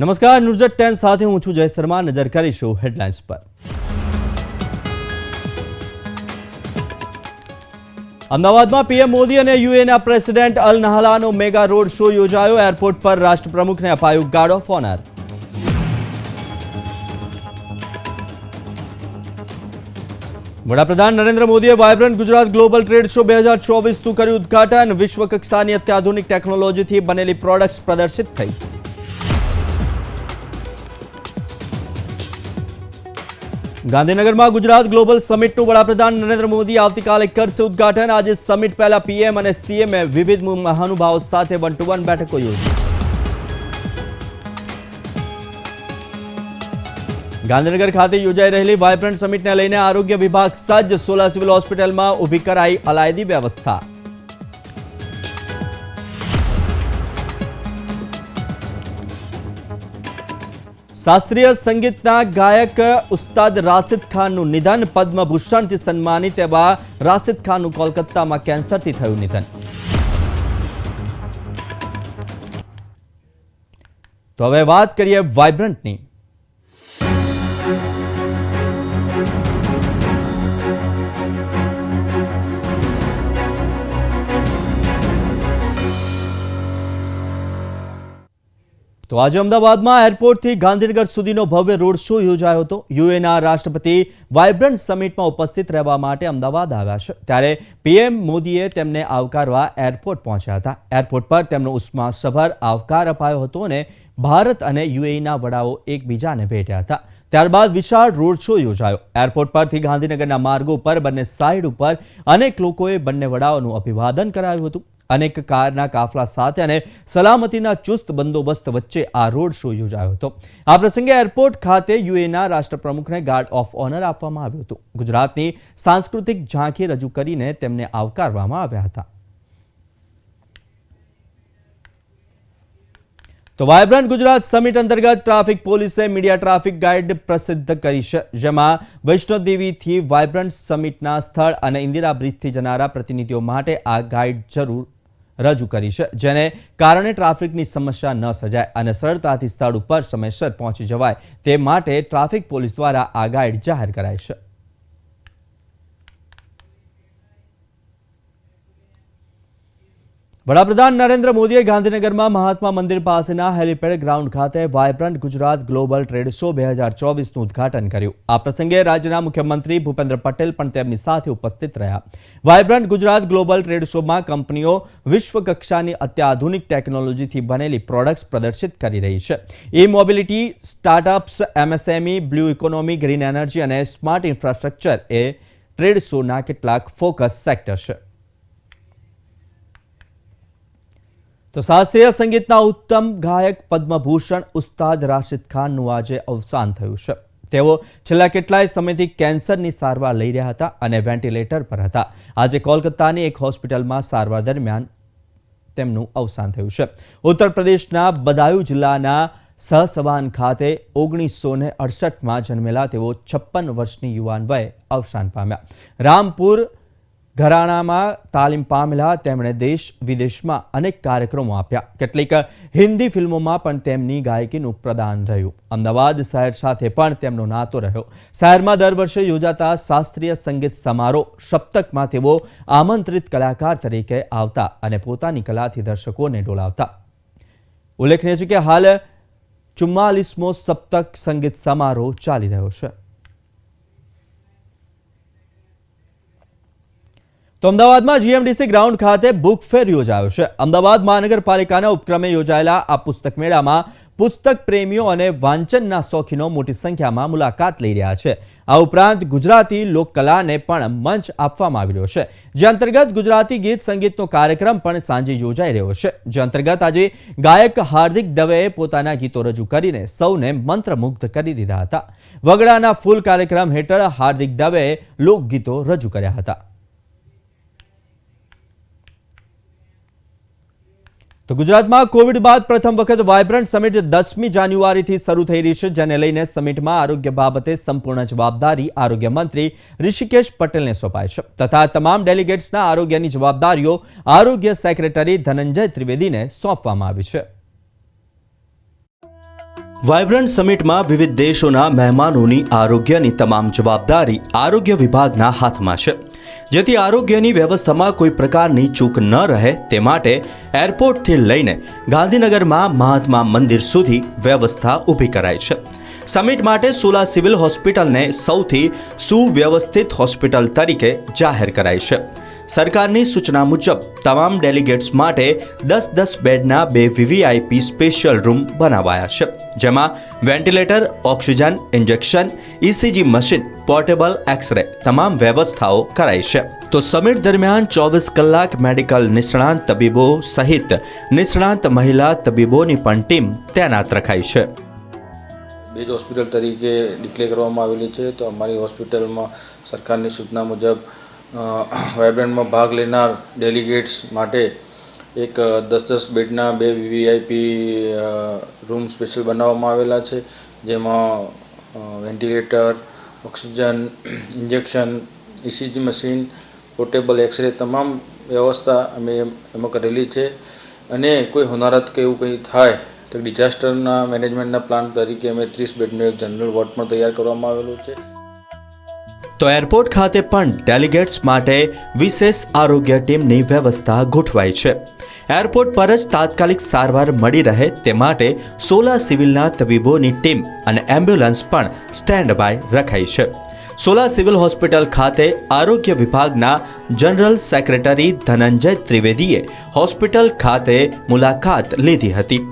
નમસ્કાર news ten સાથે હું છું જય શર્મા. નજર કરીશું હેડલાઇન્સ પર. અમદાવાદમાં પીએમ મોદી અને યુએના પ્રેસિડેન્ટ અલ નહલાનો મેગા રોડ શો યોજાયો. એરપોર્ટ પર રાષ્ટ્રપ્રમુખને અપાયું ગાર્ડ ઓફ ઓનર. વડાપ્રધાન નરેન્દ્ર મોદીએ vibrant Gujarat global trade show બે હજાર ચોવીસનું કર્યું ઉદઘાટન. વિશ્વ કક્ષાની અત્યાધુનિક ટેકનોલોજીથી બનેલી પ્રોડક્ટ્સ પ્રદર્શિત થઈ. ગાંધીનગરમાં ગુજરાત ગ્લોબલ સમિટનું વડાપ્રધાન નરેન્દ્ર મોદી આવતીકાલે કરશે ઉદઘાટન. આજે સમિટ પહેલા પીએમ અને સીએમએ વિવિધ મહાનુભાવો સાથે વન ટુ વન બેઠકો યોજી. ગાંધીનગર ખાતે યોજાઈ રહેલી વાયબ્રન્ટ સમિટને લઈને આરોગ્ય વિભાગ સજ્જ સોલા સિવિલ હોસ્પિટલમાં ઊભી કરાઈ અલાયદી વ્યવસ્થા. શાસ્ત્રીય સંગીતના ગાયક ઉસ્તાદ રાશિદ ખાનનું નિધન પદ્મભૂષણથી સન્માનિત એવા રાશિદ ખાનનું કોલકાતામાં કેન્સરથી થયું નિધન. તો હવે વાત કરીએ વાઇબ્રન્ટની તો આજે અમદાવાદમાં એરપોર્ટથી ગાંધીનગર સુધીનો ભવ્ય રોડ શો યોજાયો હતો. યુએના રાષ્ટ્રપતિ વાયબ્રન્ટ સમિટમાં ઉપસ્થિત રહેવા માટે અમદાવાદ આવ્યા છે. ત્યારે પીએમ મોદીએ તેમને આવકારવા એરપોર્ટ પહોંચ્યા હતા. એરપોર્ટ પર તેમનો ઉષ્માસભર આવકાર અપાયો હતો અને ભારત અને યુએઈના વડાઓ એકબીજાને ભેટ્યા હતા. ત્યારબાદ વિશાળ રોડ શો યોજાયો. એરપોર્ટ પરથી ગાંધીનગરના માર્ગો પર બંને સાઇડ ઉપર અનેક લોકોએ બંને વડાઓનું અભિવાદન કરાયું હતું. અનેક કારના કાફલા સાથે અને સલામતીના ચુસ્ત બંદોબસ્ત વચ્ચે આ રોડ શો યોજાયો હતો. આ પ્રસંગે એરપોર્ટ ખાતે યુએના રાષ્ટ્રપ્રમુખને ગાર્ડ ઓફ ઓનર આપવામાં આવ્યું હતું. ગુજરાતની સાંસ્કૃતિક ઝાંખી રજૂ કરીને તેમને આવકારવામાં આવ્યા હતા. તો વાયબ્રન્ટ ગુજરાત સમિટ અંતર્ગત ટ્રાફિક પોલીસે મીડિયા ટ્રાફિક ગાઈડ પ્રસિદ્ધ કરી છે, જેમાં વૈષ્ણોદેવીથી વાયબ્રન્ટ સમિટના સ્થળ અને ઇન્દિરા બ્રિજથી જનારા પ્રતિનિધિઓ માટે આ ગાઈડ જરૂર રજૂ કરી છે, જેને કારણે ટ્રાફિકની સમસ્યા ન સર્જાય અને સરળતાથી સ્થળ ઉપર સમયસર પહોંચી જવાય તે માટે ટ્રાફિક પોલીસ દ્વારા આ ગાઈડ જાહેર કરાઈ છે. વડાપ્રધાન નરેન્દ્ર મોદીએ ગાંધીનગરમાં મહાત્મા મંદિર પાસેના હેલિપેડ ગ્રાઉન્ડ ખાતે vibrant Gujarat global trade show બે હજાર ચોવીસનું ઉદઘાટન કર્યું. આ પ્રસંગે રાજ્યના મુખ્યમંત્રી ભૂપેન્દ્ર પટેલ પણ તેમની સાથે ઉપસ્થિત રહ્યા. વાયબ્રન્ટ ગુજરાત ગ્લોબલ ટ્રેડ શોમાં કંપનીઓ વિશ્વ કક્ષાની અત્યાધુનિક ટેકનોલોજીથી બનેલી પ્રોડક્ટ્સ પ્રદર્શિત કરી રહી છે. E mobility, startups, MSME, blue economy, green energy અને સ્માર્ટ ઇન્ફ્રાસ્ટ્રક્ચર એ ટ્રેડ શોના કેટલાક ફોકસ સેક્ટર છે. તો શાસ્ત્રીય સંગીતના ઉત્તમ ગાયક પદ્મભૂષણ ઉસ્તાદ રાશિદ ખાનનું આજે અવસાન થયું છે. તેઓ છેલ્લા કેટલાય સમયથી કેન્સરની સારવાર લઈ રહ્યા હતા અને વેન્ટિલેટર પર હતા. આજે કોલકાતાની એક હોસ્પિટલમાં સારવાર દરમિયાન તેમનું અવસાન થયું છે. ઉત્તર પ્રદેશના બદાયુ જિલ્લાના સહસવાન ખાતે ઓગણીસો ને અડસઠમાં જન્મેલા તેઓ છપ્પન વર્ષની યુવાન વયે અવસાન પામ્યા. રામપુર ઘરાણામાં તાલીમ પામેલા તેમણે દેશ વિદેશમાં અનેક કાર્યક્રમો આપ્યા. કેટલીક હિન્દી ફિલ્મોમાં પણ તેમની ગાયકીનું પ્રદાન રહ્યું. અમદાવાદ શહેર સાથે પણ તેમનો નાતો રહ્યો. શહેરમાં દર વર્ષે યોજાતા શાસ્ત્રીય સંગીત સમારોહ સપ્તકમાં તેઓ આમંત્રિત કલાકાર તરીકે આવતા અને પોતાની કલાથી દર્શકોને ડોલાવતા. ઉલ્લેખનીય છે કે હાલ ચુમ્માલીસમો સપ્તક સંગીત સમારોહ ચાલી રહ્યો છે. તો અમદાવાદમાં જીએમડીસી ગ્રાઉન્ડ ખાતે બુક ફેર યોજાયો છે. અમદાવાદ મહાનગરપાલિકાના ઉપક્રમે યોજાયેલા આ પુસ્તક મેળામાં પુસ્તક પ્રેમીઓ અને વાંચનના શોખીનો મોટી સંખ્યામાં મુલાકાત લઈ રહ્યા છે. આ ઉપરાંત ગુજરાતી લોકકલાને પણ મંચ આપવામાં આવી રહ્યો છે. જે અંતર્ગત ગુજરાતી ગીત સંગીતનો કાર્યક્રમ પણ સાંજે યોજાઈ રહ્યો છે. જે અંતર્ગત આજે ગાયક હાર્દિક દવેએ પોતાના ગીતો રજૂ કરીને સૌને મંત્રમુગ્ધ કરી દીધા હતા. વગડાના ફૂલ કાર્યક્રમ હેઠળ હાર્દિક દવેએ લોકગીતો રજૂ કર્યા હતા. તો ગુજરાતમાં કોવિડ બાદ પ્રથમ વખત વાયબ્રન્ટ સમિટ દસમી જાન્યુઆરીથી શરૂ થઈ રહી છે, જેને લઈને સમિટમાં આરોગ્ય બાબતે સંપૂર્ણ જવાબદારી આરોગ્ય મંત્રી ઋષિકેશ પટેલને સોંપાય છે. તથા તમામ ડેલિગેટ્સના આરોગ્યની જવાબદારીઓ આરોગ્ય સેક્રેટરી ધનંજય ત્રિવેદીને સોંપવામાં આવી છે. વાયબ્રન્ટ સમિટમાં વિવિધ દેશોના મહેમાનોની આરોગ્યની તમામ જવાબદારી આરોગ્ય વિભાગના હાથમાં છે. જેથી આરોગ્યની વ્યવસ્થામાં કોઈ પ્રકારની ચૂક ન રહે તે માટે એરપોર્ટથી લઈને ગાંધીનગરમાં મહાત્મા મંદિર સુધી વ્યવસ્થા ઊભી કરાઈ છે. સમિટ માટે સોલા સિવિલ હોસ્પિટલને સૌથી સુવ્યવસ્થિત હોસ્પિટલ તરીકે જાહેર કરાઈ છે. સરકારની સૂચના મુજબ, તમામ ડેલિગેટ્સ માટે દસ દસ બેડના બે વીવીઆઈપી સ્પેશિયલ રૂમ બનાવાયા છે, જેમાં ventilator, oxygen, injection ECG machine, portable, x ray તમામ વ્યવસ્થાઓ કરાઈ છે. તો સમિટ દરમિયાન ચોવીસ કલાક મેડિકલ નિષ્ણાંત તબીબો સહિત નિષ્ણાંત મહિલા તબીબોની પણ ટીમ તૈનાત રખાઈ છે. બેજ હોસ્પિટલ તરીકે ડિક્લેર કરવામાં આવેલી છે, તો અમારી હોસ્પિટલમાં સરકારની સૂચના મુજબ અ, વાઇબ્રન્ટમાં ભાગ લેનાર ડેલિગેટ્સ માટે એક દસ દસ બેડના બે વીવીઆઈપી રૂમ સ્પેશિયલ બનાવવામાં આવેલા છે જેમાં ventilator oxygen injection ECG machine portable x ray તમામ વ્યવસ્થા અમે એમાં કરેલી છે. અને કોઈ હોનારત કે એવું કંઈ થાય તો ડિઝાસ્ટરના મેનેજમેન્ટના પ્લાન તરીકે અમે ત્રીસ બેડનું એક જનરલ વોર્ડ પણ તૈયાર કરવામાં આવેલો છે. તો એરપોર્ટ ખાતે પણ ડેલિગેટ્સ માટે વિશેષ આરોગ્ય ટીમની વ્યવસ્થા ગોઠવાઈ છે. એરપોર્ટ પર જ તાત્કાલિક સારવાર મળી રહે તે માટે સોલા સિવિલના તબીબોની ટીમ અને એમ્બ્યુલન્સ પણ સ્ટેન્ડ બાય રખાઈ છે. સોલા સિવિલ હોસ્પિટલ ખાતે આરોગ્ય વિભાગના જનરલ સેક્રેટરી ધનંજય ત્રિવેદીએ હોસ્પિટલ ખાતે મુલાકાત લીધી હતી.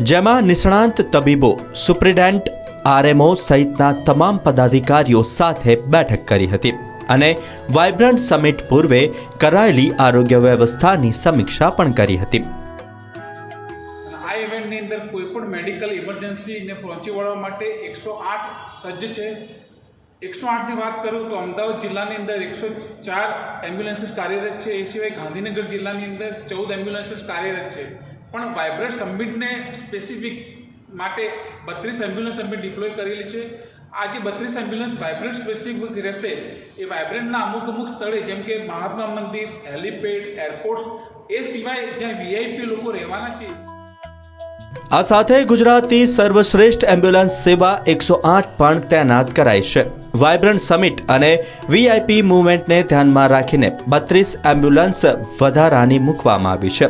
જેમાં નિષ્ણાંત તબીબો સુપ્રિન્ટેન્ડન્ટ આરએમઓ સહિતના તમામ પદાધિકારીઓ સાથે બેઠક કરી હતી અને વાઇબ્રન્ટ સમિટ પૂર્વે કરાયેલી આરોગ્ય વ્યવસ્થાની સમીક્ષા પણ કરી હતી. આ ઇવેન્ટની અંદર કોઈ પણ મેડિકલ ઇમરજન્સીને પહોંચી વળવા માટે એકસો આઠ સજ્જ છે. એકસો આઠની વાત કરું તો અમદાવાદ જિલ્લાની અંદર એકસો ચાર એમ્બ્યુલન્સીસ કાર્યરત છે. એ સિવાય ગાંધીનગર જિલ્લાની અંદર ચૌદ એમ્બ્યુલન્સીસ કાર્યરત છે. પણ વાઇબ્રન્ટ સબમિટને સ્પેસિફિક માટે બત્રીસ એમ્બ્યુલન્સ અમે ડિપ્લોય કરેલી છે. આ જે બત્રીસ એમ્બ્યુલન્સ વાઇબ્રન્ટ સ્પેસિફિક રહેશે, એ વાઇબ્રન્ટના અમુક અમુક સ્થળે, જેમ કે મહાત્મા મંદિર હેલિપેડ એરપોર્ટ્સ એ સિવાય જ્યાં વીઆઈપી લોકો રહેવાના છે. આ સાથે ગુજરાતની સર્વશ્રેષ્ઠ એમ્બ્યુલન્સ સેવા એકસો આઠ પણ તૈનાત કરાઈ છે. વાઇબ્રન્ટ સમિટ અને વીઆઈપી મુવમેન્ટને ધ્યાનમાં રાખીને બત્રીસ એમ્બ્યુલન્સ વધારાની મૂકવામાં આવી છે.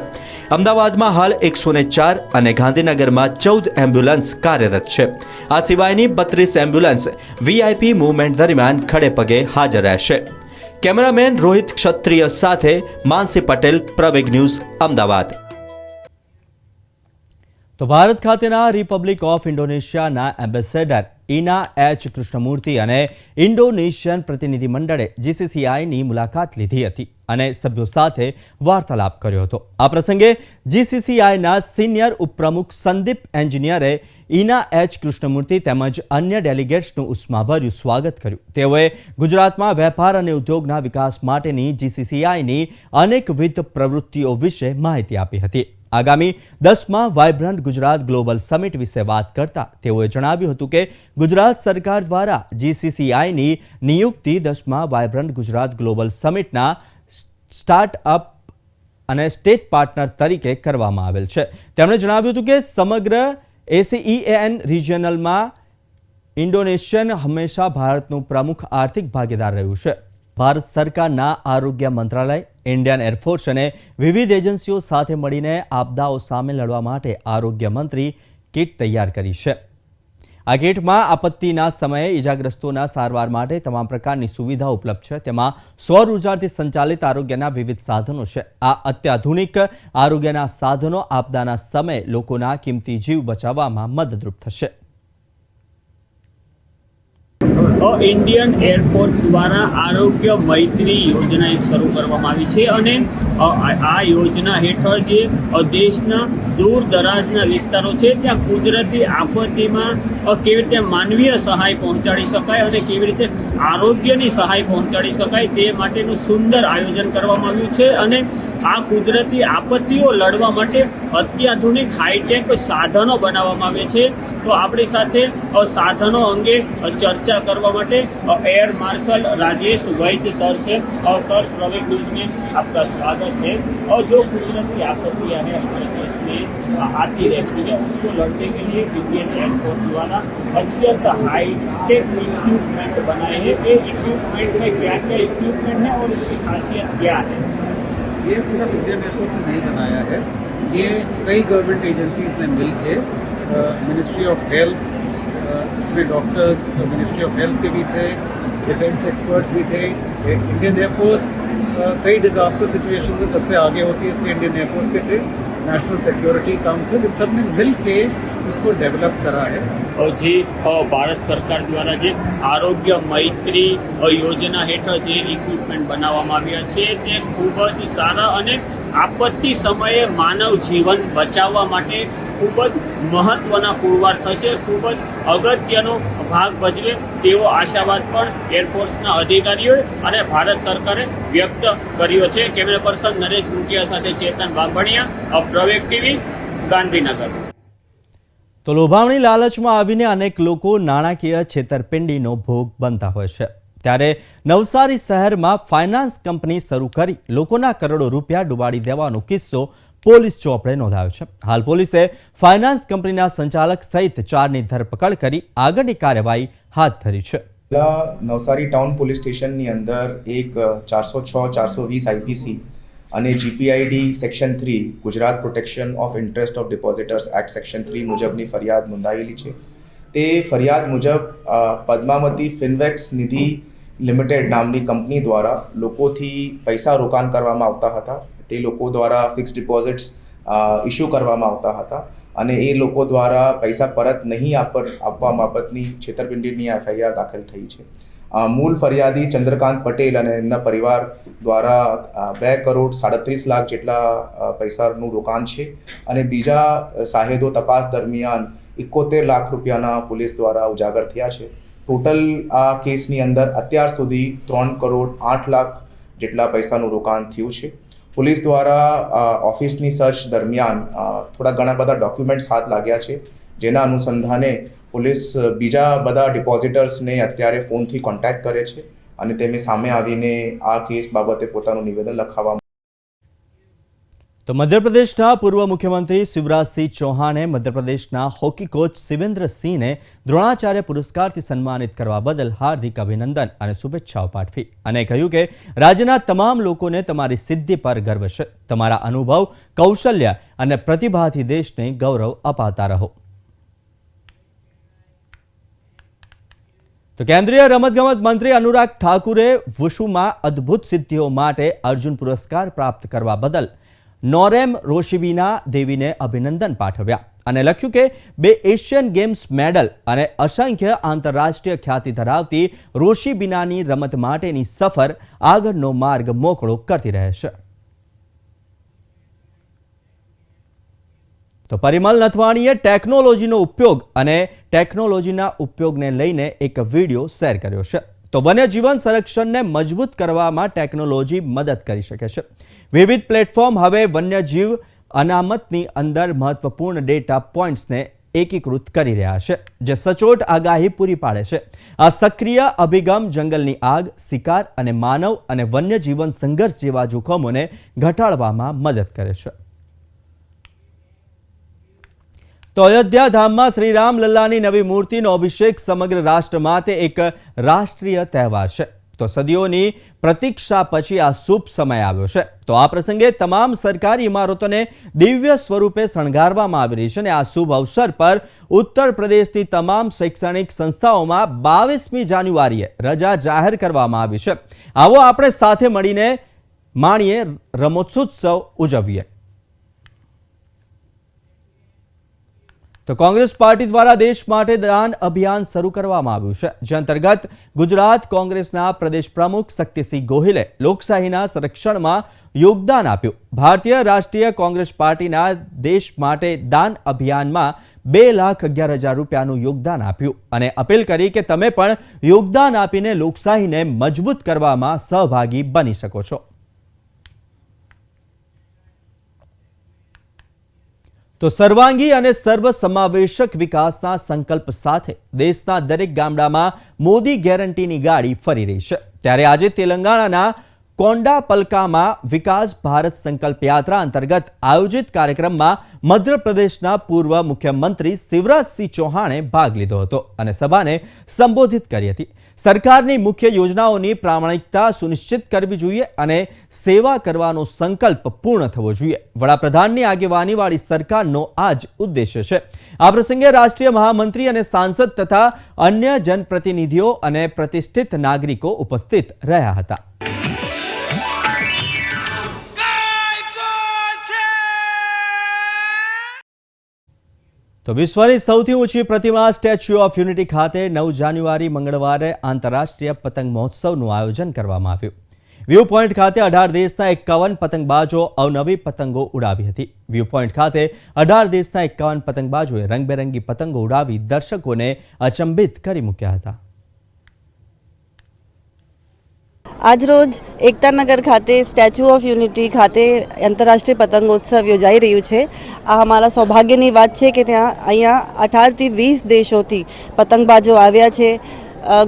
અમદાવાદમાં હાલ એકસો ચાર અને ગાંધીનગરમાં ચૌદ એમ્બ્યુલન્સ કાર્યરત છે. આ સિવાયની બત્રીસ એમ્બ્યુલન્સ વીઆઈપી મુવમેન્ટ દરમિયાન ખડે પગે હાજર રહેશે. કેમેરામેન રોહિત ક્ષત્રિય સાથે માનસી પટેલ પ્રવેગ ન્યૂઝ, અમદાવાદ. તો ભારત ખાતેના રિપબ્લિક ઓફ ઇન્ડોનેશિયાના એમ્બેસેડર ઈના એચ કૃષ્ણમૂર્તિ અને ઇન્ડોનેશિયન પ્રતિનિધિમંડળે જીસીસીઆઈની મુલાકાત લીધી હતી અને સભ્યો સાથે વાર્તાલાપ કર્યો હતો. આ પ્રસંગે જીસીસીઆઈના સિનિયર ઉપપ્રમુખ સંદીપ એન્જિનિયરે ઈના એચ કૃષ્ણમૂર્તિ તેમજ અન્ય ડેલિગેટ્સનું ઉષ્માભર્યું સ્વાગત કર્યું. તેઓએ ગુજરાતમાં વેપાર અને ઉદ્યોગના વિકાસ માટેની જીસીસીઆઈની અનેકવિધ પ્રવૃત્તિઓ વિશે માહિતી આપી હતી. આગામી દસમાં વાઇબ્રન્ટ ગુજરાત ગ્લોબલ સમિટ વિશે વાત કરતા તેઓએ જણાવ્યું હતું કે ગુજરાત સરકાર દ્વારા જીસીસીઆઈની નિયુક્તિ દસમાં વાઇબ્રન્ટ ગુજરાત ગ્લોબલ સમિટના સ્ટાર્ટઅપ અને સ્ટેટ પાર્ટનર તરીકે કરવામાં આવેલ છે. તેમણે જણાવ્યું હતું કે સમગ્ર એસીઈએન રિજિયનલમાં ઇન્ડોનેશિયન હંમેશા ભારતનું પ્રમુખ આર્થિક ભાગીદાર રહ્યું છે. ભારત સરકારના આરોગ્ય મંત્રાલય ઇન્ડિયન એરફોર્સ અને વિવિધ એજન્સીઓ સાથે મળીને આપદાઓ સામે લડવા માટે આરોગ્ય મંત્રી કિટ તૈયાર કરી છે. આ કિટમાં આપત્તિના સમયે ઇજાગ્રસ્તોના સારવાર માટે તમામ પ્રકારની સુવિધા ઉપલબ્ધ છે. તેમાં સૌર ઉર્જાથી સંચાલિત આરોગ્યના વિવિધ સાધનો છે. આ અત્યાધુનિક આરોગ્યના સાધનો આપદાના સમયે લોકોના કિંમતી જીવ બચાવવામાં મદદરૂપ થશે. ઇન્ડિયન એરફોર્સ દ્વારા આરોગ્ય મૈત્રી યોજના એક શરૂ કરવામાં આવી છે અને આ યોજના હેઠળ જે દેશના દૂર દરાજના વિસ્તારો છે, ત્યાં કુદરતી આફતીમાં કેવી રીતે માનવીય સહાય પહોંચાડી શકાય અને કેવી રીતે આરોગ્યની સહાય પહોંચાડી શકાય તે માટેનું સુંદર આયોજન કરવામાં આવ્યું છે અને આ કુદરતી આપત્તિઓ લડવા માટે અત્યાધુનિક હાઈટેક સાધનો બનાવવામાં આવે છે તો આપણી સાથે અ, સાધનો અંગે અ, ચર્ચા કરવા માટે અ, એર मार्शल राजेश वैद्य सर છે और सर प्रवेश न्यूज में आपका स्वागत है और जो कुदरती आपत्तियां है हमारे देश में अ, आती रहती है उसको लड़ने के लिए इंडियन एयरफोर्स द्वारा अत्यंत हाईटेक इक्विपमेंट बनाए हैं ये इक्विपमेंट में क्या क्या इक्विपमेंट है और इसकी खासियत क्या है ये सिर्फ़ इंडियन एयरफोर्स ने नहीं बनाया है। ये कई गवर्नमेंट एजेंसीज ने मिल के मिनिस्ट्री ऑफ़ हेल्थ इसमें डॉक्टर्स मिनिस्ट्री ऑफ़ हेल्थ के भी थे डिफेंस एक्सपर्ट्स भी थे इंडियन एयरफोर्स कई डिजास्टर सिचुएशन में सबसे आगे होती है इसलिए इंडियन एयरफोर्स के थे। नेशनल सिक्योरिटी काउंसिल इन सब ने मिल के इसको डेवलप करा है અ, જે અ, ભારત સરકાર દ્વારા જે આરોગ્ય મૈત્રી અ, યોજના હેઠળ જે ઇક્વિપમેન્ટ બનાવવામાં આવ્યા છે તે ખૂબ જ સારા અને આપત્તિ સમયે માનવ જીવન બચાવવા માટે ખૂબ જ મહત્વના પુરવાર થશે. ખૂબ જ અગત્યનો ભાગ ભજવે તેવો આશાવાદ પણ એરફોર્સના અધિકારીઓએ અને ભારત સરકારે વ્યક્ત કર્યો છે. કેમેરા પર્સન નરેશ બુટિયા સાથે ચેતન અ, પ્રવેગ ટીવી ગાંધીનગર. તો લોભામણી લાલચમાં આવીને અનેક લોકો નાણાકીય છેતરપિંડીનો ભોગ બનતા હોય છે. ત્યારે નવસારી શહેરમાં ફાઇનાન્સ કંપની શરૂ કરી લોકોના કરોડો રૂપિયા ડૂબાડી દેવાનો કિસ્સો પોલીસ ચોપડે નોંધાયો છે. હાલ પોલીસે ફાઇનાન્સ કંપનીના સંચાલક સહિત ચારની ધરપકડ કરી આગળની કાર્યવાહી હાથ ધરી છે. નવસારી ટાઉન પોલીસ સ્ટેશનની અંદર એક ચારસો છ, ચારસો વીસ આઈપીસી અને GPID section three, Gujarat protection of interest of depositors act section three મુજબની ફરિયાદ નોંધાયેલી છે. તે ફરિયાદ મુજબ પદ્માવતી ફિનવેક્સ નિધિ લિમિટેડ નામની કંપની દ્વારા લોકોથી પૈસા રોકાણ કરવામાં આવતા હતા. તે લોકો દ્વારા ફિક્સ ડિપોઝિટ્સ ઇસ્યુ કરવામાં આવતા હતા અને એ લોકો દ્વારા પૈસા પરત નહીં આપ આપવા બાબતની છેતરપિંડીની એફઆઈઆર દાખલ થઈ છે. મૂળ ફરિયાદી ચંદ્રકાંત પટેલ અને એમના પરિવાર દ્વારા બે કરોડ સાડત્રીસ લાખ જેટલા પૈસાનું રોકાણ છે અને બીજા સાહેદો તપાસ દરમિયાન એકોતેર લાખ રૂપિયાના પોલીસ દ્વારા ઉજાગર થયા છે. ટોટલ આ કેસની અંદર અત્યાર સુધી ત્રણ કરોડ આઠ લાખ જેટલા પૈસાનું રોકાણ થયું છે. પોલીસ દ્વારા ઓફિસની સર્ચ દરમિયાન થોડા ઘણા બધા ડોક્યુમેન્ટ્સ હાથ લાગ્યા છે, જેના અનુસંધાને પોલીસ બીજા બધા ડિપોઝિટર્સને અત્યારે ફોનથી કોન્ટેક્ટ કરે છે અને તેમને સામે આવીને આ કેસ બાબતે પોતાનું નિવેદન લખાવવા તો મધ્યપ્રદેશના પૂર્વ મુખ્યમંત્રી શિવરાજસિંહ ચૌહાણે મધ્યપ્રદેશના હોકી કોચ શિવેન્દ્રસિંહને દ્રોણાચાર્ય પુરસ્કારથી સન્માનિત કરવા બદલ હાર્દિક અભિનંદન અને શુભેચ્છાઓ પાઠવી અને કહ્યું કે રાજ્યના તમામ લોકોને તમારી સિદ્ધિ પર ગર્વ છે. તમારા અનુભવ, કૌશલ્ય અને પ્રતિભાથી દેશને ગૌરવ અપાતા રહો. તો કેન્દ્રીય રમતગમત મંત્રી અનુરાગ ઠાકુરે વુશુમાં અદ્ભુત સિદ્ધિઓ માટે અર્જુન પુરસ્કાર પ્રાપ્ત કરવા બદલ નોરેમ રોશિબીના દેવીને અભિનંદન પાઠવ્યા અને લખ્યું કે, બે એશિયન ગેમ્સ મેડલ અને અસંખ્ય આંતરરાષ્ટ્રીય ખ્યાતિ ધરાવતી રોશિબીનાની રમત માટેની સફર આગળનો માર્ગ મોકળો કરતી રહે છે તો પરિમલ નથવાણીએ ટેકનોલોજીનો ઉપયોગ અને ટેકનોલોજીના ઉપયોગને લઈને એક વીડિયો શેર કર્યો છે. તો વન્યજીવન સંરક્ષણને મજબૂત કરવામાં ટેકનોલોજી મદદ કરી શકે છે. વિવિધ પ્લેટફોર્મ હવે વન્યજીવ અનામતની અંદર મહત્વપૂર્ણ ડેટા પોઇન્ટ્સને એકીકૃત કરી રહ્યા છે, જે સચોટ આગાહી પૂરી પાડે છે. આ સક્રિય અભિગમ જંગલની આગ, શિકાર અને માનવ અને વન્યજીવન સંઘર્ષ જેવા જોખમોને ઘટાડવામાં મદદ કરે છે. તો અયોધ્યા ધામમાં શ્રી રામલલ્લાની નવી મૂર્તિનો અભિષેક સમગ્ર રાષ્ટ્ર માટે એક રાષ્ટ્રીય તહેવાર છે. તો સદીઓની પ્રતીક્ષા પછી આ શુભ સમય આવ્યો છે. તો આ પ્રસંગે તમામ સરકારી ઇમારતોને દિવ્ય સ્વરૂપે શણગારવામાં આવી રહી છે અને આ શુભ અવસર પર ઉત્તર પ્રદેશની તમામ શૈક્ષણિક સંસ્થાઓમાં બાવીસમી જાન્યુઆરીએ રજા જાહેર કરવામાં આવી છે. આવો આપણે સાથે મળીને માણીએ રમોત્સોત્સવ ઉજવીએ. તો કોંગ્રેસ પાર્ટી દ્વારા દેશ માટે દાન અભિયાન શરૂ કરવામાં આવ્યું છે. જે અંતર્ગત ગુજરાત કોંગ્રેસના પ્રદેશ પ્રમુખ શક્તિસિંહ ગોહિલે લોકશાહીના સંરક્ષણમાં યોગદાન આપ્યું. ભારતીય રાષ્ટ્રીય કોંગ્રેસ પાર્ટીના દેશ માટે દાન અભિયાનમાં બે લાખ અગિયાર હજાર રૂપિયાનું યોગદાન આપ્યું અને અપીલ કરી કે તમે પણ યોગદાન આપીને લોકશાહીને મજબૂત કરવામાં સહભાગી બની શકો છો. તો સર્વાંગી અને સર્વસમાવેશક વિકાસના સંકલ્પ સાથે દેશના દરેક ગામડામાં મોદી ગેરંટીની ગાડી ફરી રહી છે. ત્યારે આજે તેલંગાણાના કોંડાપલકામાં વિકાસ ભારત સંકલ્પ યાત્રા અંતર્ગત આયોજિત કાર્યક્રમમાં મધ્યપ્રદેશના પૂર્વ મુખ્યમંત્રી શિવરાજસિંહ ચૌહાણે ભાગ લીધો હતો અને સભાને સંબોધિત કરી હતી. સરકારની મુખ્ય યોજનાઓની પ્રામાણિકતા સુનિશ્ચિત કરવી જોઈએ અને સેવા કરવાનો સંકલ્પ પૂર્ણ થવો જોઈએ. વડાપ્રધાનની આગેવાનીવાળી સરકારનો આ જ ઉદ્દેશ્ય છે. આ પ્રસંગે રાષ્ટ્રીય મહામંત્રી અને સાંસદ તથા અન્ય જનપ્રતિનિધિઓ અને પ્રતિષ્ઠિત નાગરિકો ઉપસ્થિત રહ્યા હતા. તો વિશ્વની સૌથી ઊંચી પ્રતિમા સ્ટેચ્યુ ઓફ યુનિટી ખાતે નવ જાન્યુઆરી મંગળવારે આંતરરાષ્ટ્રીય પતંગ મહોત્સવનું આયોજન કરવામાં આવ્યું. વ્યૂ પોઈન્ટ ખાતે અઢાર દેશના એકાવન પતંગબાજો અવનવી પતંગો ઉડાવી હતી. વ્યૂ પોઈન્ટ ખાતે અઢાર દેશના એકાવન પતંગબાજોએ રંગબેરંગી પતંગો ઉડાવી દર્શકોને અચંબિત કરી મૂક્યા હતા. આજરોજ એકતાનગર ખાતે સ્ટેચ્યુ ઓફ યુનિટી ખાતે આંતરરાષ્ટ્રીય પતંગોત્સવ યોજાઈ રહ્યું છે. આ અમારા સૌભાગ્યની વાત છે કે ત્યાં અહીંયા અઢારથી વીસ દેશોથી પતંગબાજો આવ્યા છે.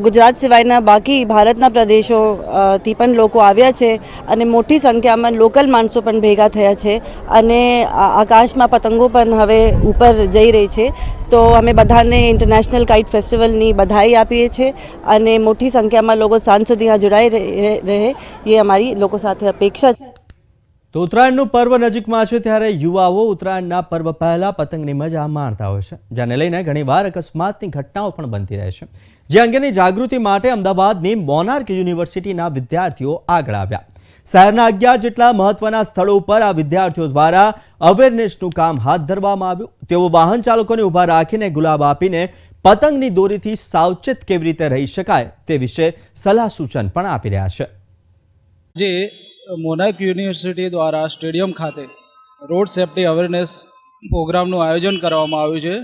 ગુજરાત સિવાયના બાકી ભારતના પ્રદેશો અ, પણ લોકો આવ્યા છે અને મોટી સંખ્યામાં લોકલ માણસો પણ ભેગા થયા છે અને આકાશમાં પતંગો પણ હવે ઉપર જઈ રહી છે. તો અમે બધાને ઇન્ટરનેશનલ કાઇટ ફેસ્ટિવલની બધાઈ આપીએ છીએ અને મોટી સંખ્યામાં લોકો સાંજ સુધી આ જોડાઈ રહે એ અમારી લોકો સાથે અપેક્ષા છે. તો ઉત્તરાયણનું પર્વ નજીકમાં છે ત્યારે યુવાઓ ઉત્તરાયણના પર્વ પહેલા પતંગની મજા માણતા હોય છે, જેને લઈને ઘણીવાર અકસ્માતની ઘટનાઓ પણ બનતી રહે છે. જે અંગેની જાગૃતિ માટે અમદાવાદની મોનાર્ક યુનિવર્સિટીના વિદ્યાર્થીઓ આગળ આવ્યા. શહેરના અગિયાર જેટલા મહત્વના સ્થળો ઉપર આ વિદ્યાર્થીઓ દ્વારા અવેરનેસનું કામ હાથ ધરવામાં આવ્યું. તેઓ વાહન ચાલકોને ઊભા રાખીને ગુલાબ આપીને પતંગની દોરીથી સાવચેત કેવી રીતે રહી શકાય તે વિશે સલાહ સૂચન પણ આપી રહ્યા છે. જે મોનાર્ક યુનિવર્સિટી દ્વારા સ્ટેડિયમ ખાતે રોડ સેફટી અવેરનેસ પ્રોગ્રામનું આયોજન કરવામાં આવ્યું છે.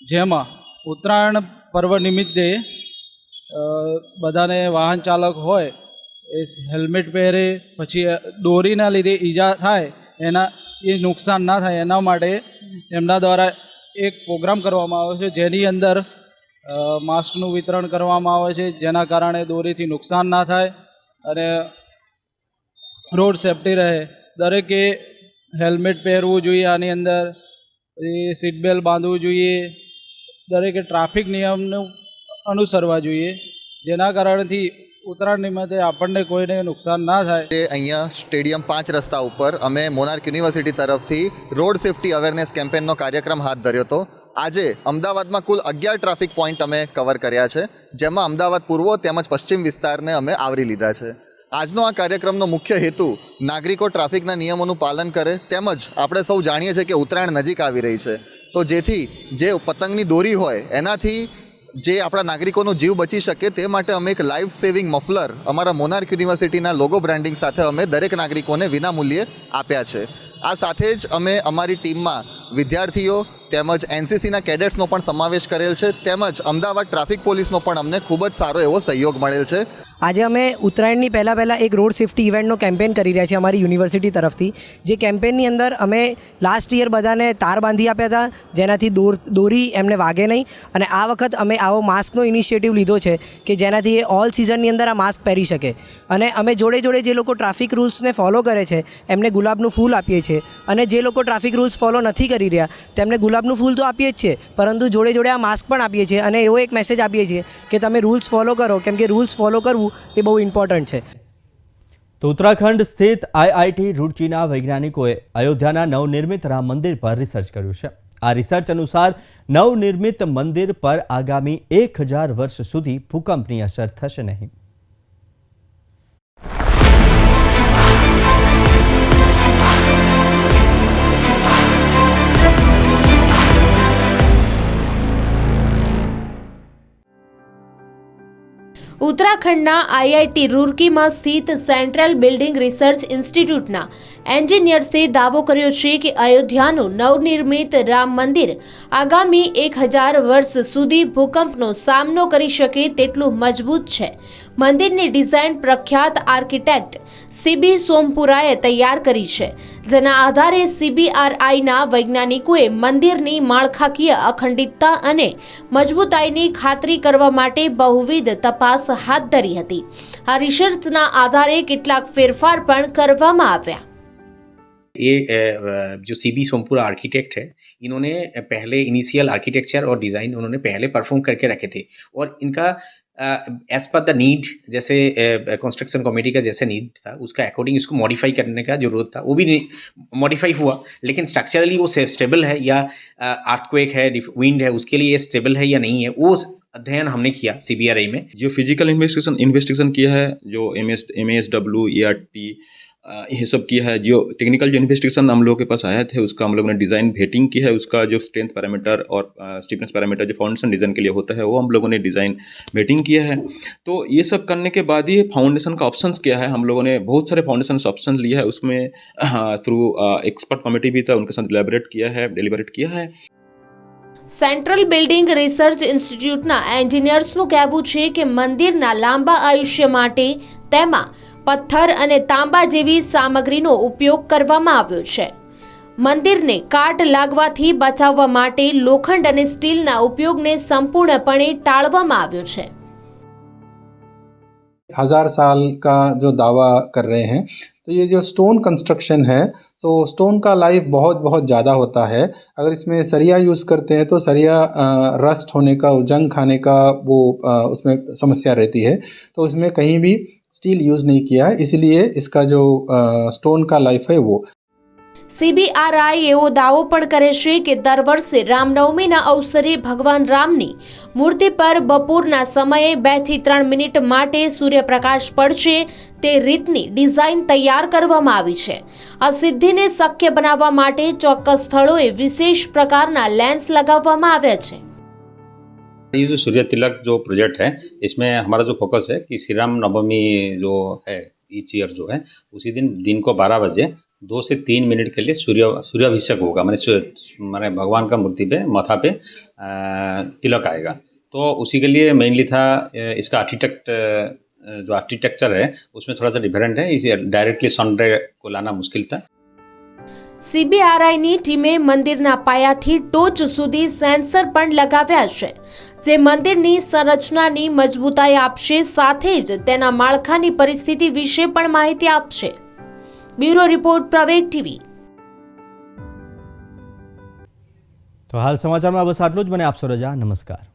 જેમાં ઉત્તરાયણ પર્વ નિમિત્તે બધાને વાહન ચાલક હોય, એ હેલ્મેટ પહેરે, પછી દોરીના લીધે ઈજા થાય, એના, એ નુકસાન ના થાય, એના માટે એમના દ્વારા એક પ્રોગ્રામ કરવામાં આવ્યો છે. જેની અંદર માસ્કનું વિતરણ કરવામાં આવે છે, જેના કારણે દોરીથી નુકસાન ના થાય અને રોડ સેફટી રહે. દરેકે હેલ્મેટ પહેરવું જોઈએ આની અંદર, પછી સીટ બેલ્ટ બાંધવું જોઈએ. દરેકે ટ્રાફિક નિયમનું અનુસરવા જોઈએ. જેના કારણથી ઉત્તરાયણ નિમિત્તે આપણને કોઈને નુકસાન ના થાય. અહીંયા સ્ટેડિયમ પાંચ રસ્તા ઉપર અમે મોનાર્ક યુનિવર્સિટી તરફથી રોડ સેફટી અવેરનેસ કેમ્પેનનો કાર્યક્રમ હાથ ધર્યો હતો. આજે અમદાવાદમાં કુલ અગિયાર ટ્રાફિક પોઈન્ટ અમે કવર કર્યા છે. જેમાં અમદાવાદ પૂર્વ તેમજ પશ્ચિમ વિસ્તારને અમે આવરી લીધા છે. આજનો આ કાર્યક્રમનો મુખ્ય હેતુ નાગરિકો ટ્રાફિકના નિયમોનું પાલન કરે તેમજ આપણે સૌ જાણીએ છીએ કે ઉત્તરાયણ નજીક આવી રહી છે. તો જેથી જે પતંગની દોરી હોય, એનાથી જે આપણા નાગરિકોનો જીવ બચી શકે તે માટે અમે એક લાઈફ સેવિંગ મફલર અમારા મોનાર્ક યુનિવર્સિટીના લોગો બ્રાન્ડિંગ સાથે અમે દરેક નાગરિકોને વિનામૂલ્યે આપ્યા છે. આ સાથે જ અમે અમારી ટીમમાં વિદ્યાર્થીઓ તેમજ એનસીસીના કેડેટ્સનો પણ સમાવેશ કરેલ છે તેમજ અમદાવાદ ટ્રાફિક પોલીસનો પણ અમને ખૂબ જ સારો એવો સહયોગ મળેલ છે. આજે અમે ઉત્તરાયણની પહેલાં પહેલાં એક રોડ સેફ્ટી ઇવેન્ટનો કેમ્પેન કરી રહ્યા છીએ અમારી યુનિવર્સિટી તરફથી, જે કેમ્પેનની અંદર અમે લાસ્ટ યર બધાને તાર બાંધી આપ્યા હતા, જેનાથી દોર, દોરી એમને વાગે નહીં. અને આ વખત અમે આવો માસ્કનો ઇનિશિયેટિવ લીધો છે કે જેનાથી એ ઓલ સિઝનની અંદર આ માસ્ક પહેરી શકે. અને અમે જોડે જોડે જે લોકો ટ્રાફિક રૂલ્સને ફોલો કરે છે, એમને ગુલાબનું ફૂલ આપીએ છીએ. અને જે લોકો ટ્રાફિક રૂલ્સ ફોલો નથી કરી રહ્યા, તેમને ગુલાબનું ફૂલ તો આપીએ જ છીએ. પરંતુ જોડે જોડે આ માસ્ક પણ આપીએ છીએ અને એવો એક મેસેજ આપીએ છીએ કે તમે રૂલ્સ ફોલો કરો. કેમ કે રૂલ્સ ફોલો કરવું એ બહુ ઇમ્પોર્ટન્ટ છે. તો ઉત્તરાખંડ સ્થિત આઈઆઈટી રૂડકીના વૈજ્ઞાનિકોએ અયોધ્યાના નવનિર્મિત રામ મંદિર પર રિસર્ચ કર્યું છે. આ રિસર્ચ અનુસાર નવનિર્મિત મંદિર પર આગામી એક હજાર વર્ષ સુધી ભૂકંપની અસર થશે નહીં. ઉત્તરાખંડના આઈઆઈટી રૂરકીમાં સ્થિત સેન્ટ્રલ બિલ્ડિંગ રિસર્ચ ઇન્સ્ટિટ્યૂટના એન્જિનિયર્સે દાવો કર્યો છે કે અયોધ્યાનું નવનિર્મિત રામ મંદિર આગામી એક હજાર વર્ષ સુધી ભૂકંપનો સામનો કરી શકે તેટલું મજબૂત છે. મંદિરની ડિઝાઇન પ્રખ્યાત આર્કિટેક્ટ સીબી સોમપુરાએ તૈયાર કરી છે જેના આધારે સીબીઆરઆઈના વૈજ્ઞાનિકોએ મંદિરની માળખાકીય અખંડિતતા અને મજબૂતાઈની ખાતરી કરવા માટે બહુવિધ તપાસ હાથ ધરી હતી આ રિસર્ચના આધારે કેટલાક ફેરફાર પણ કરવામાં આવ્યા ये अ, जो सी बी सोमपुरा आर्किटेक्ट है इन्होंने पहले इनिशियल आर्किटेक्चर और डिज़ाइन उन्होंने पहले परफॉर्म करके रखे थे और इनका एज पर द नीड जैसे कंस्ट्रक्शन uh, कमेटी का जैसे नीड था उसका अकॉर्डिंग इसको मॉडिफाई करने का ज़रूरत था वो भी मॉडिफाई हुआ लेकिन स्ट्रक्चरली वो स्टेबल है या अर्थक्वेक है विंड है उसके लिए स्टेबल है या नहीं है वो अध्ययन हमने किया सीबीआरआई में। जो फ़िज़िकल इन्वेस्टिगेशन इन्वेस्टिगेशन किया है जो M S M S W E R T ये सब किया है जो टेक्निकल जो इन्वेस्टिगेशन हम लोग के पास आया थे उसका हम लोग ने डिज़ाइन भेटिंग की है उसका जो स्ट्रेंथ पैरामीटर और स्टीफनेस पैरामीटर जो फाउंडेशन डिज़ाइन के लिए होता है वो हम लोगों ने डिज़ाइन भेटिंग किया है तो ये सब करने के बाद ही फाउंडेशन का ऑप्शंस किया है हम लोगों ने बहुत सारे फाउंडेशन ऑप्शन लिया है उसमें थ्रू एक्सपर्ट कमेटी भी था उनके साथ डिलेबरेट किया है डिलिबरेट किया है સેન્ટ્રલ બિલ્ડિંગ રિસર્ચ ઇન્સ્ટિટ્યૂટના એન્જિનિયર્સનું કહેવું છે કે મંદિરના લાંબા આયુષ્ય માટે તેમાં પથ્થર અને તાંબા જેવી સામગ્રીનો ઉપયોગ કરવામાં આવ્યો છે મંદિરને કાટ લાગવાથી બચાવવા માટે લોખંડ અને સ્ટીલના ઉપયોગને સંપૂર્ણપણે ટાળવામાં આવ્યો છે हज़ार साल का जो दावा कर रहे हैं तो ये जो स्टोन कंस्ट्रक्शन है सो स्टोन का लाइफ बहुत बहुत ज़्यादा होता है अगर इसमें सरिया यूज़ करते हैं तो सरिया आ, रस्ट होने का जंग खाने का वो आ, उसमें समस्या रहती है तो उसमें कहीं भी स्टील यूज़ नहीं किया है इसलिए इसका जो अ, स्टोन का लाइफ है वो સીબીઆરઆઈ એવો દાવો પણ કરે છે કે દર વર્ષે રામનવમીના અવસરે ભગવાન રામની મૂર્તિ પર બપોરના સમયે બે થી ત્રણ મિનિટ માટે સૂર્યપ્રકાશ પડશે તે રીતની ડિઝાઇન તૈયાર કરવામાં આવી છે આ સિદ્ધિને શક્ય બનાવવા માટે ચોક્કસ સ્થળોએ વિશેષ પ્રકારના લેન્સ લગાવવામાં આવ્યા છે ये जो सूर्य तिलक जो प्रोजेक्ट है, इसमें हमारा जो फोकस है कि श्री राम नवमी जो है ईच ईयर जो है, उसी दिन दिन को बारह बजे, दो से तीन मिनट के लिए सूर्य, सूर्याभिषेक होगा। मैंने मैंने भगवान का मूर्ति पे, माथा पे तिलक आएगा। तो उसी के लिए मेनली था इसका आर्किटेक्ट जो आर्किटेक्चर है, उसमें थोड़ा सा डिफरेंट है। इसे डायरेक्टली सनरे को लाना मुश्किल था। સીબીઆરઆઈની ટીમે મંદિરના પાયાથી ટોચ સુધી સેન્સર પણ લગાવ્યા છે. જે મંદિરની સંરચનાની મજબૂતાઈ આપશે સાથે જ તેના માળખાની પરિસ્થિતિ વિશે પણ માહિતી આપશે. Bureau report Praveg TV. તો હાલ સમાચારમાં બસ આટલું જ. મને આપશો રજા. નમસ્કાર.